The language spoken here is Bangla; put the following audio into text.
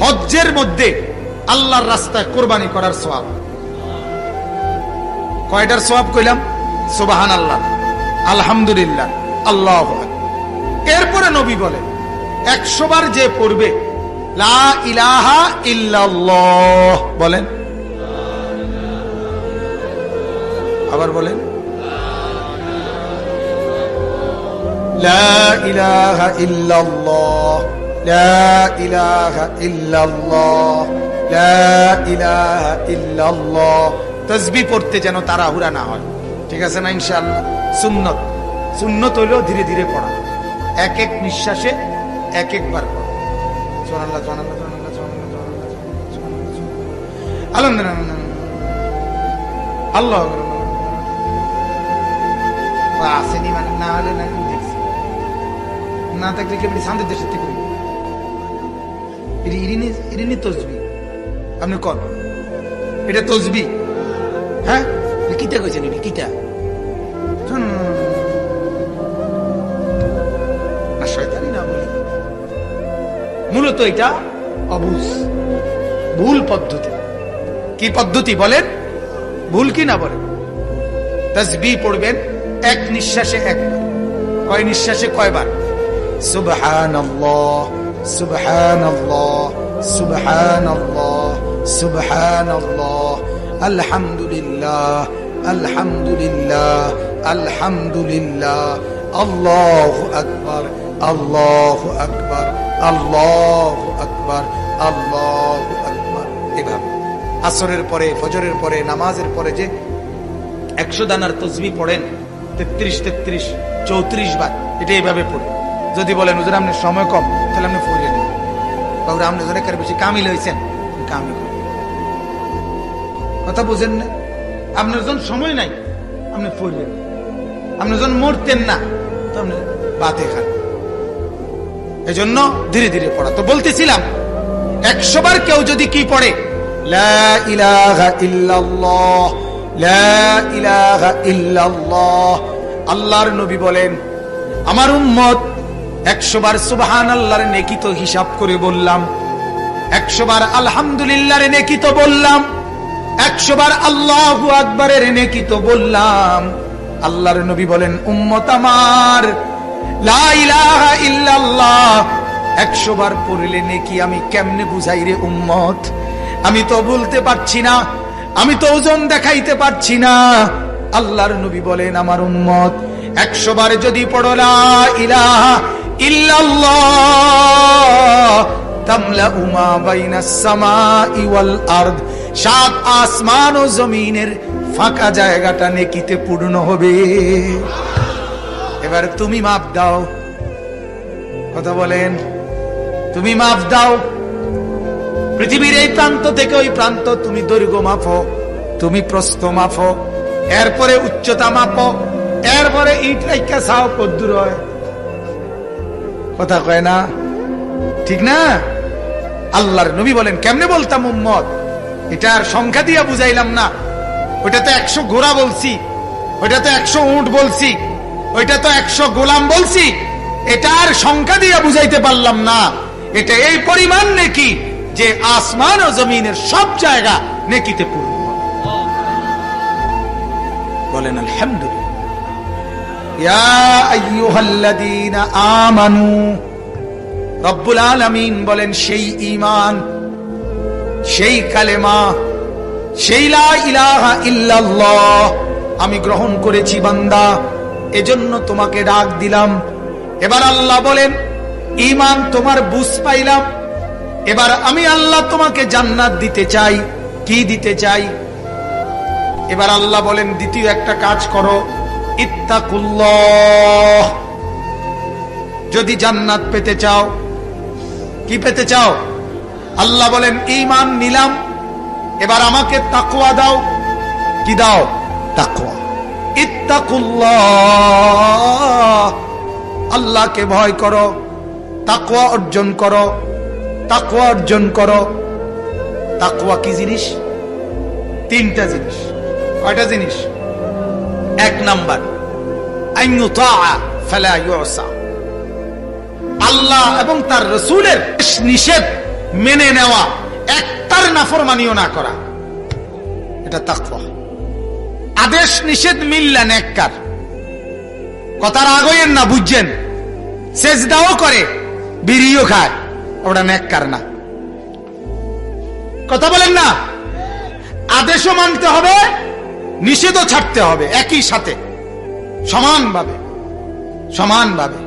হজ্জের মধ্যে আল্লাহর রাস্তায় কোরবানি করার সব কয়টার সব কইলাম? সোবাহান আল্লাহ আলহামদুলিল্লাহ। আল্লাহ এরপরে নবী বলে, একশো বার যে পড়বে বলেন। আবার বলেন। লা ইলাহা ইল্লাল্লাহ। لا إله إلا الله لا إله إلا الله তসবি পড়তে যেন তাড়াহুড়া না হয় ঠিক আছে না ইনশাআল্লাহ সুন্নত সুন্নত হইলেও ধীরে ধীরে পড়া এক এক নিঃশ্বাসে এক একবার পড়া সুবহানাল্লাহ সুবহানাল্লাহ সুবহানাল্লাহ সুবহানাল্লাহ সুবহানাল্লাহ সুবহানাল্লাহ আলহামদুলিল্লাহ আল্লাহ আসেনি মানে না হলে না দেখছি না থাকলে কি আপনি শান্তির দেশের থেকে করি আপনি কন। এটা তসবি। হ্যাঁ? কিটা কইছেন এটা কিটা না মূলত এটা অবুজ। ভুল পদ্ধতি। কি পদ্ধতি বলেন? ভুল কি না বলেন? তসবি পড়বেন এক নিঃশ্বাসে একবার কয় নিঃশ্বাসে? কয়বার? সুবহানাল্লাহ। سبحان الله سبحان الله سبحان الله الحمد لله الحمد لله الحمد لله الله أكبر الله أكبر الله أكبر الله أكبر এভাবে আসরের পরে ফজরের পরে নামাজের পরে যে একশো দানার তসবি পড়েন তেত্রিশ তেত্রিশ চৌত্রিশ বার এটা এইভাবে পড়ে যদি বলেন, হুজুর আপনার সময় কম, তাহলে আপনি ফুরিয়ে নেন। বাবুরা, আপনি হুজুর একের বেশি কামিল হয়েছেন কামিল কথা বুঝেন না, আপনার যখন সময় নাই, আপনি ফুরিয়ে আপনি যখন মরতেন না, তো আপনি বাতে খান। এই জন্য ধীরে ধীরে পড়া। তো বলতেছিলাম, একশো বার কেউ যদি কি পড়ে আল্লাহর নবী বলেন, আমার উম্মত একশো বার সুবহান আল্লাহর নেকি তো হিসাব করে বললাম। একশো বার আলহামদুলিল্লাহর নেকি তো বললাম। একশো বার আল্লাহু আকবরের নেকি তো বললাম। আল্লাহর নবী বলেন, উম্মত আমার একশো বার পড়লে নেকি আমি কেমনে বুঝাই রে উম্মত? আমি তো বলতে পারছি না, আমি তো ওজন দেখাইতে পারছি না। আল্লাহর নবী বলেন, আমার উম্মত একশো বার যদি পড়ো, লা ইলাহা সাত আসমান ও জমিনের ফাঁকা জায়গাটা নেকিতে পূর্ণ হবে। এবার তুমি মাপ দাও। কথা বলেন, তুমি মাপ দাও। পৃথিবীর এই প্রান্ত থেকে ওই প্রান্ত তুমি দৈর্ঘ্য মাপো, তুমি প্রস্থ মাপো, এরপরে উচ্চতা মাপো, এরপরে ইট রাইকা চাও কদ্দুর হয়। কথা কয় না? ঠিক না? আল্লাহর নবী বলেন, কেমনে বলতাম, উম্মত? আর সংখ্যা দিয়া বুঝাইলাম না। ওইটা তো একশো ঘোড়া বলছি, ওইটা তো একশো উঁট বলছি, ওইটা তো একশো গোলাম বলছি। এটা আর সংখ্যা দিয়া বুঝাইতে পারলাম না। এটা এই পরিমাণ নেকি যে আসমান ও জমিনের সব জায়গা নেকিতে পূর্ণ বলেন, আলহামদুলিল্লাহ। বলেন সেই ঈমান সেই কালেমা সেই ইলাহা ইল্লাল্লাহ আমি গ্রহণ করেছি বান্দা। এজন্য তোমাকে ডাক দিলাম। এবার আল্লাহ বলেন ইমান তোমার বুঝ পাইলাম। এবার আমি আল্লাহ তোমাকে জান্নাত দিতে চাই। কি দিতে চাই? এবার আল্লাহ বলেন, দ্বিতীয় একটা কাজ করো। ইত্তাকুল্লাহ। যদি জান্নাত পেতে চাও, কি পেতে চাও? আল্লাহ বলেন ইমান নিলাম, এবার আমাকে তাকুয়া দাও। কি দাও? তাকুয়া ইত্তাকুল্লাহ। আল্লাহকে ভয় করো তাকুয়া অর্জন করো তাকুয়া অর্জন করো। তাকুয়া কি জিনিস? তিনটা জিনিস। কয়টা জিনিস? এক নাম্বার আল্লাহ এবং তার রসুলের নিষেধ মেনে নেওয়া, একটার নাফরমানিও না করা। এটা তাকওয়া। আদেশ নিষেধ মিললেন এককার কথার আগের না বুঝছেন সেজদাও করে, বিড়িও খায়, ওটা নেককার না। কথা বলেন না? আদেশও মানতে হবে নিষেধও ছাড়তে হবে একই সাথে সমানভাবে সমানভাবে।